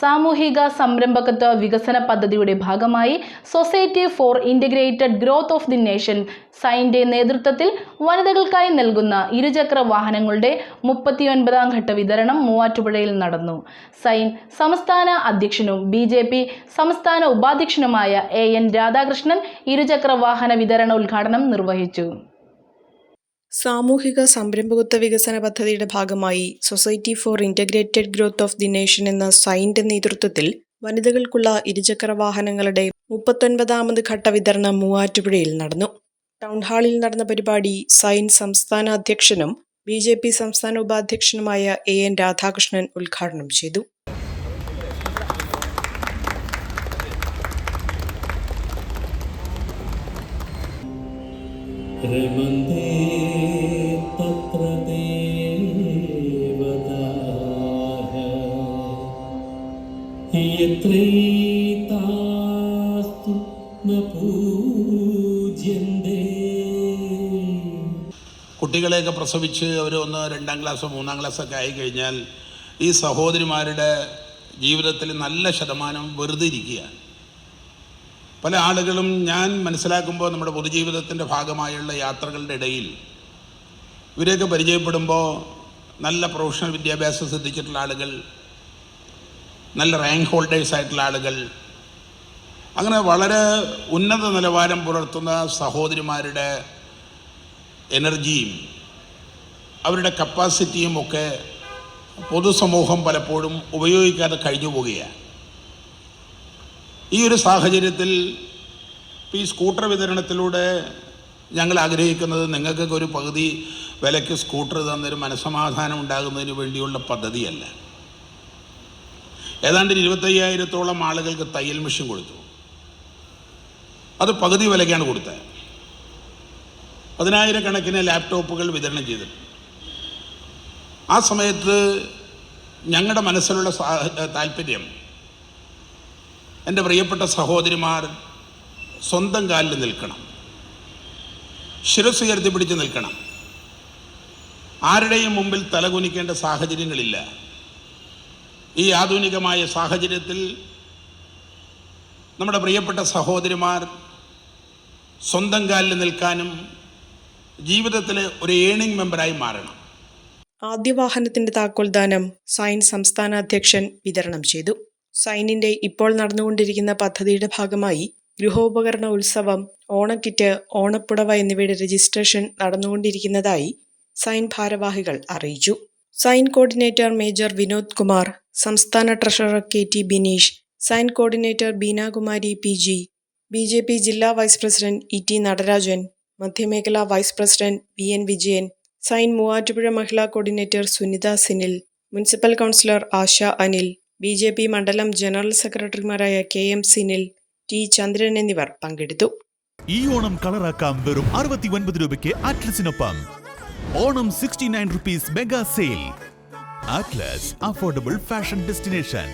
സാമൂഹിക സംരംഭകത്വ വികസന പദ്ധതിയുടെ ഭാഗമായി society for integrated growth of the nation സൈന്റെ നേതൃത്വത്തിൽ വനിതകൾക്കായി നൽകുന്ന ഇരുചക്ര വാഹനങ്ങളുടെ മുപ്പത്തിയൊൻപതാം ഘട്ട വിതരണം മൂവാറ്റുപുഴയിൽ നടന്നു. സൈൻ സംസ്ഥാന അധ്യക്ഷനും ബി ജെ പി സംസ്ഥാന ഉപാധ്യക്ഷനുമായ എ എൻ രാധാകൃഷ്ണൻ ഇരുചക്ര വാഹന വിതരണ ഉദ്ഘാടനം നിർവഹിച്ചു. സാമൂഹിക സംരംഭകത്വ വികസന പദ്ധതിയുടെ ഭാഗമായി society for integrated growth of the nation എന്ന സൈന്റെ നേതൃത്വത്തിൽ വനിതകൾക്കുള്ള ഇരുചക്ര വാഹനങ്ങളുടെ മുപ്പത്തൊൻപതാമത് ഘട്ട വിതരണം മൂവാറ്റുപുഴയിൽ നടന്നു. ടൗൺ ഹാളിൽ നടന്ന പരിപാടി സൈൻ സംസ്ഥാന അധ്യക്ഷനും ബി ജെ പി സംസ്ഥാന ഉപാധ്യക്ഷനുമായ എ എൻ രാധാകൃഷ്ണൻ ഉദ്ഘാടനം ചെയ്തു. രമന്തേ ന കുട്ടികളെയൊക്കെ പ്രസവിച്ച് അവർ ഒന്ന് രണ്ടാം ക്ലാസ്സോ മൂന്നാം ക്ലാസ്സൊക്കെ ആയിക്കഴിഞ്ഞാൽ ഈ സഹോദരിമാരുടെ ജീവിതത്തിൽ നല്ല ശതമാനം വെറുതെ ഇരിക്കുകയാണ് പല ആളുകളും ഞാൻ മനസ്സിലാക്കുമ്പോൾ നമ്മുടെ പൊതുജീവിതത്തിന്റെ ഭാഗമായുള്ള യാത്രകളുടെ ഇടയിൽ ഇവരെയൊക്കെ പരിചയപ്പെടുമ്പോൾ നല്ല പ്രൊഫഷണൽ വിദ്യാഭ്യാസം സിദ്ധിച്ചിട്ടുള്ള ആളുകൾ നല്ല റാങ്ക് ഹോൾഡേഴ്സ് ആയിട്ടുള്ള ആളുകൾ. അങ്ങനെ വളരെ ഉന്നത നിലവാരം പുലർത്തുന്ന സഹോദരിമാരുടെ എനർജിയും അവരുടെ കപ്പാസിറ്റിയും ഒക്കെ പൊതുസമൂഹം പലപ്പോഴും ഉപയോഗിക്കാതെ കഴിഞ്ഞു പോവുകയാണ്. ഈ ഒരു സാഹചര്യത്തിൽ ഈ സ്കൂട്ടർ വിതരണത്തിലൂടെ ഞങ്ങൾ ആഗ്രഹിക്കുന്നത് നിങ്ങൾക്കൊക്കെ ഒരു പകുതി വിലയ്ക്ക് സ്കൂട്ടർ തന്നൊരു മനസ്സമാധാനം ഉണ്ടാകുന്നതിന് വേണ്ടിയുള്ള പദ്ധതിയല്ല. ഏതാണ്ട് ഇരുപത്തയ്യായിരത്തോളം ആളുകൾക്ക് തയ്യൽ മെഷീൻ കൊടുത്തു. അത് പകുതി വിലയ്ക്കാണ് കൊടുത്തത്. പതിനായിരക്കണക്കിന് ലാപ്ടോപ്പുകൾ വിതരണം ചെയ്തിട്ടുണ്ട് ആ സമയത്ത് ഞങ്ങളുടെ മനസ്സിലുള്ള താല്പര്യം എന്റെ പ്രിയപ്പെട്ട സഹോദരിമാർ സ്വന്തം കാലിൽ നിൽക്കണം. ശിരസ് ഉയർത്തി പിടിച്ച് നിൽക്കണം. ആരുടെയും മുമ്പിൽ തലകുനിക്കേണ്ട സാഹചര്യങ്ങളില്ല. ഈ ആധുനികമായ സാഹചര്യത്തിൽ നമ്മുടെ പ്രിയപ്പെട്ട സഹോദരിമാർ സ്വന്തം കാലിൽ നിൽക്കാനും ജീവിതത്തിലെ ഒരു ഏണിംഗ് മെമ്പറായി മാറണം. ആദ്യ വാഹനത്തിന്റെ താക്കോൽദാനം സൈൻ സംസ്ഥാന അധ്യക്ഷൻ വിതരണം ചെയ്തു. സൈനിന്റെ ഇപ്പോൾ നടന്നുകൊണ്ടിരിക്കുന്ന പദ്ധതിയുടെ ഭാഗമായി ഗൃഹോപകരണ ഉത്സവം ഓണക്കിറ്റ് ഓണപ്പുടവ എന്നിവയുടെ രജിസ്ട്രേഷൻ നടന്നുകൊണ്ടിരിക്കുന്നതായി സൈൻ ഭാരവാഹികൾ അറിയിച്ചു. SIGN coordinator major Vinod Kumar സംസ്ഥാന treasurer K T Bineesh SIGN coordinator Beenakumari P G B J P ജില്ലാ vice president E T Natarajan മധ്യമേഖലാ vice president V N Vijayan SIGN Muvattupuzha മഹിളാ coordinator Sunitha Sinil municipal councillor Asha Anil B J P മണ്ഡലം general സെക്രട്ടറിമാരായ K M Sinil T Chandran എന്നിവർ പങ്കെടുത്തു. ഈ ഓണം കളറാക്കാം വെറും അറുപത്തി ഒൻപത് രൂപയ്ക്ക് അറ്റ്ലസിനൊപ്പം Onam sixty nine rupees mega sale affordable fashion destination